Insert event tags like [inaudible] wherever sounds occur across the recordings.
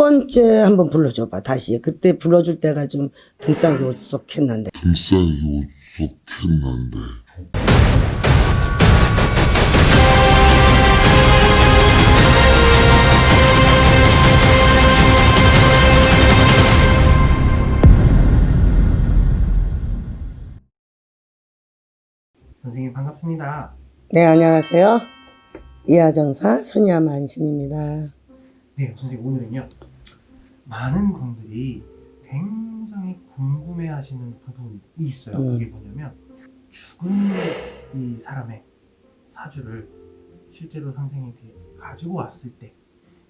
번째 한번 불러줘봐 다시 그때 불러줄 때가 좀 등싸기 오싹했는데 등싸기 오죽했는데 선생님 반갑습니다. 네 안녕하세요 이하정사 선야만신입니다 네, 선생님 오늘은요. 많은 분들이 굉장히 궁금해하시는 부분이 있어요. 음. 그게 뭐냐면 죽은 이 사람의 사주를 실제로 선생님이 가지고 왔을 때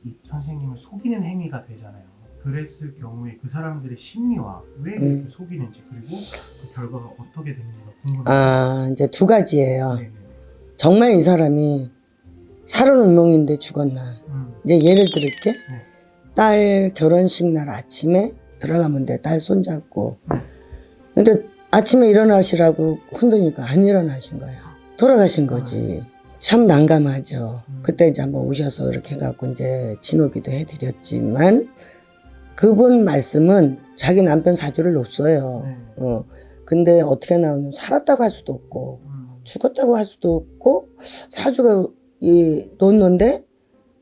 이 선생님을 속이는 행위가 되잖아요. 그랬을 경우에 그 사람들의 심리와 왜 음. 속이는지 그리고 그 결과가 어떻게 되는지가 궁금해요. 아 이제 두 가지예요 네, 네, 네. 정말 이 사람이 살은 운명인데 죽었나 음, 이제 예를 들을게 네. 딸 결혼식 날 아침에 들어가면 돼. 딸 손잡고. 근데 아침에 일어나시라고 흔드니까 안 일어나신 거야. 돌아가신 거지. 참 난감하죠. 그때 이제 한번 오셔서 이렇게 해갖고 이제 진호기도 해드렸지만 그분 말씀은 자기 남편 사주를 놓어요. 네. 어. 근데 어떻게 나오면 살았다고 할 수도 없고 음, 죽었다고 할 수도 없고 사주가 이 놓는데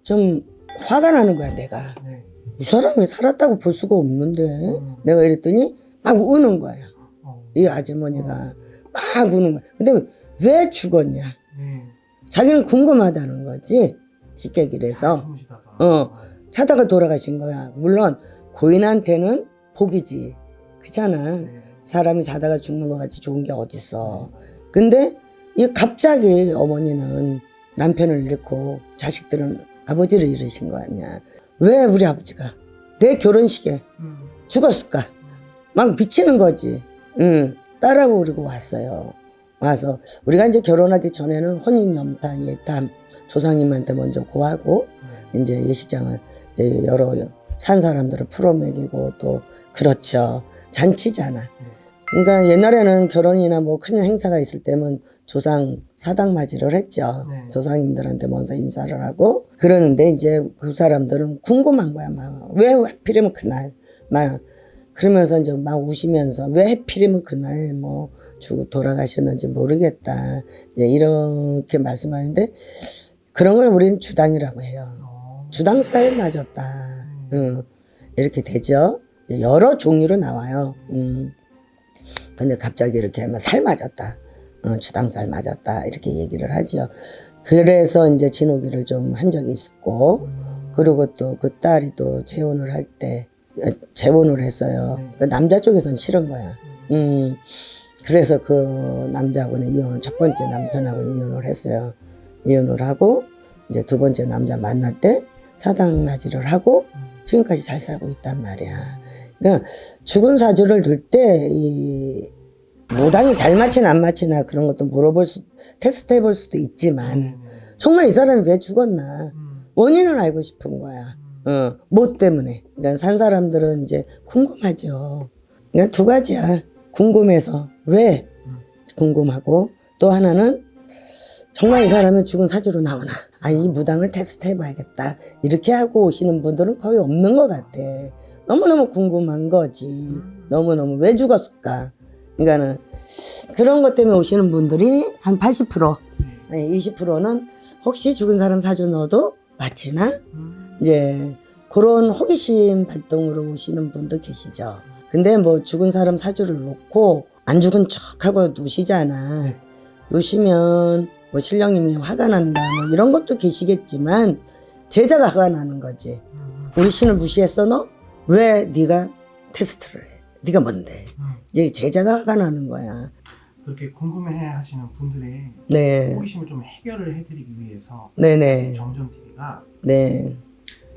좀 화가 나는 거야 내가. 네. 이 사람이 살았다고 볼 수가 없는데 음. 내가 이랬더니 막 우는 거야 어, 이 아주머니가 막 우는 거야 근데 왜 죽었냐 네. 자기는 궁금하다는 거지 쉽게 얘기해서 어. 자다가 돌아가신 거야 물론 고인한테는 복이지 그잖아 네. 사람이 자다가 죽는 것 같이 좋은 게 어딨어. 근데 이 갑자기 어머니는 남편을 잃고 자식들은 아버지를 잃으신 거 아니야. 왜 우리 아버지가 내 결혼식에 음. 죽었을까? 막 미치는 거지. 응. 딸하고 그리고 왔어요. 와서 우리가 이제 결혼하기 전에는 혼인 염탐, 예탐 조상님한테 먼저 고하고 네. 이제 예식장을 이제 여러 산 사람들을 풀어먹이고 또 그렇죠. 잔치잖아. 그러니까 옛날에는 결혼이나 뭐 큰 행사가 있을 때면 조상 사당 맞이를 했죠. 네. 조상님들한테 먼저 인사를 하고 그러는데 이제 그 사람들은 궁금한 거야. 막 왜 하필이면 그날 막 그러면서 이제 막 우시면서 왜 하필이면 그날 뭐죽 돌아가셨는지 모르겠다. 이제 이렇게 말씀하는데 그런 걸 우리는 주당이라고 해요. 어. 주당살 맞았다. 음, 이렇게 되죠. 여러 종류로 나와요. 음. 근데 갑자기 이렇게 하면 살 맞았다. 어, 주당살 맞았다. 이렇게 얘기를 하죠. 그래서 이제 진호기를 좀 한 적이 있었고, 그리고 또 그 딸이 또 재혼을 할 때, 어, 재혼을 했어요. 그 남자 쪽에선 싫은 거야. 음, 그래서 그 남자하고는 이혼을, 첫 번째 남편하고는 이혼을 했어요. 이혼을 하고, 이제 두 번째 남자 만날 때 사당 맞이를 하고, 지금까지 잘 살고 있단 말이야. 그러니까 죽은 사주를 둘 때이 무당이 잘 맞히나 안 맞히나 그런 것도 물어볼 수 테스트 해볼 수도 있지만 네. 정말 이 사람이 왜 죽었나 음. 원인을 알고 싶은 거야. 어, 뭐 때문에. 그러니까 산 사람들은 이제 궁금하죠. 그러니까 두 가지야. 궁금해서 왜 궁금하고 또 하나는 정말 이 사람이 죽은 사주로 나오나. 아, 이 무당을 테스트 해봐야겠다. 이렇게 하고 오시는 분들은 거의 없는 것 같아. 너무너무 궁금한 거지. 너무너무 왜 죽었을까. 그러니까는 그런 것 때문에 오시는 분들이 한 80%, 네. 20%는 혹시 죽은 사람 사주 맞히나? 음. 이제 그런 호기심 발동으로 오시는 분도 계시죠. 근데 뭐 죽은 사람 사주를 놓고 안 죽은 척하고 누시잖아. 누시면 뭐 신령님이 화가 난다 뭐 이런 것도 계시겠지만 제자가 화가 나는 거지. 음. 우리 신을 무시했어 너? 왜 네가 테스트를 해? 네가 뭔데? 음. 이제 제자가 화가 나는 거야. 그렇게 궁금해 하시는 분들의 네, 호기심을 좀 해결을 해드리기 위해서 네네, 정전 TV가 네.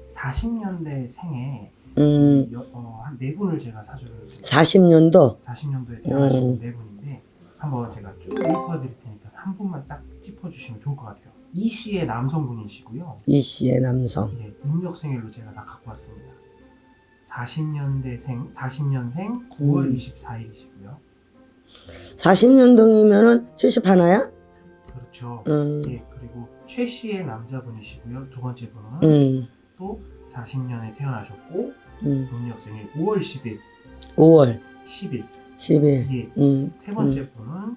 40년대 생에 음, 어, 한네 분을 제가 사주를 40년도 40년도에 태어나신 음. 네 분인데 한번 제가 쭉 읽어드릴 테니까 한 분만 딱 짚어주시면 좋을 것 같아요. 이 씨의 남성분이시고요. 이 씨의 남성. 예, 음력생일로 제가 다 갖고 왔습니다. 40년대생, 40년생 9월 음. 24일이시고요. 40년동이면은 70 하나야? 그렇죠. 음, 예, 그리고 최 씨의 남자분이시고요. 두 번째 분은 음, 또 1940년에 태어나셨고 음.农历생일 5월 10일, 5월 10일. 10일. 예. 음. 세 번째 분은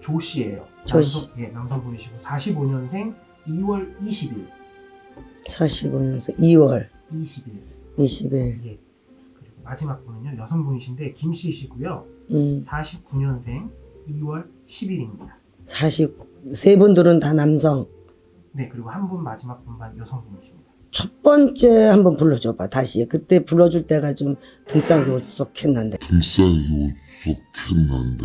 조 씨예요. 조 씨. 남성, 예, 남성분이시고 45년생 2월 20일, 45년서 2월 20일. 20일. 예. 마지막 분은요 여성분이신데 김 씨시고요. 음. 49년생 2월 10일입니다. 40. 세 분들은 다 남성. 네 그리고 한 분 마지막 분만 여성분이십니다. 첫 번째 한번 불러줘봐 다시. 그때 불러줄 때가 좀 등쌍이 오싹했는데. 등싸이 오죽했는데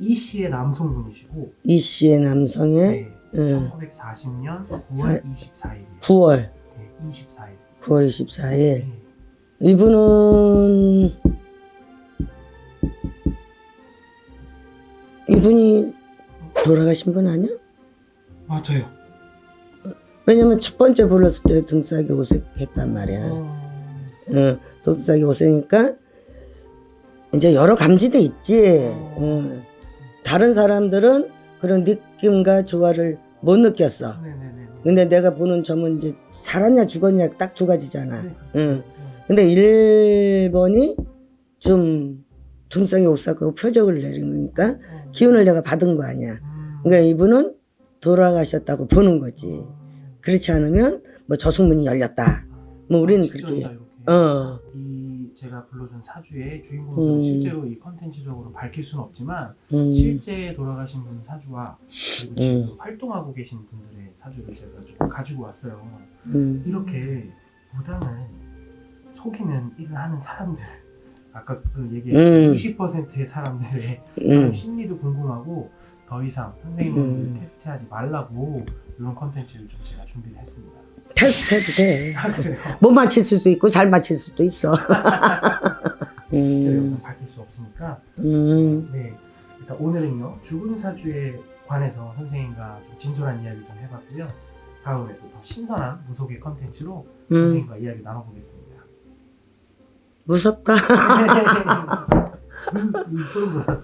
이 씨의 남성분이시고 이 씨의 남성의 네, 음. 1940년 9월 사- 24일이에요. 9월 네, 24일. 9월 24일. 네. 이분은 이분이 돌아가신 분 아니야? 맞아요. 왜냐면 첫 번째 불렀을 때 등싸기 오색했단 말이야. 어... 응, 등싸기 오색이니까 이제 여러 감지돼 있지. 응. 다른 사람들은 그런 느낌과 조화를 못 느꼈어. 네네네. 근데 내가 보는 점은 이제 살았냐 죽었냐 딱 두 가지잖아. 네, 응. 근데 1번이 좀 등쌍이 오싹하고 표적을 내리니까 어. 기운을 내가 받은 거 아니야. 음. 그러니까 이분은 돌아가셨다고 보는 거지. 그렇지 않으면 뭐 저승문이 열렸다. 뭐 우리는 그렇게. 어, 이 제가 불러준 사주의 주인공들은 음. 실제로 이 컨텐츠적으로 밝힐 수는 없지만 음, 실제 돌아가신 분 사주와 그리고 지금 음. 활동하고 계신 분들의 사주를 제가 좀 가지고 왔어요. 음, 이렇게 무당을 속이는 일을 하는 사람들 아까 그 음. 얘기했던 90%의 사람들의 그런 음, 심리도 궁금하고 더 이상 선생님은 음. 테스트하지 말라고 이런 컨텐츠를 좀 제가 준비를 했습니다. 테스트 해도 돼. 아 그래요? [laughs] 못 맞힐 수도 있고 잘 맞힐 수도 있어. [laughs] 음. 음, 밝힐 수 없으니까 음, 네 일단 오늘은요 죽은 사주에 관해서 선생님과 좀 진솔한 이야기 좀 해봤고요. 다음에 또 더 신선한 무속의 컨텐츠로 음, 선생님과 이야기 나눠보겠습니다. 무섭다. [laughs] 음, 음, 소름 돋았어.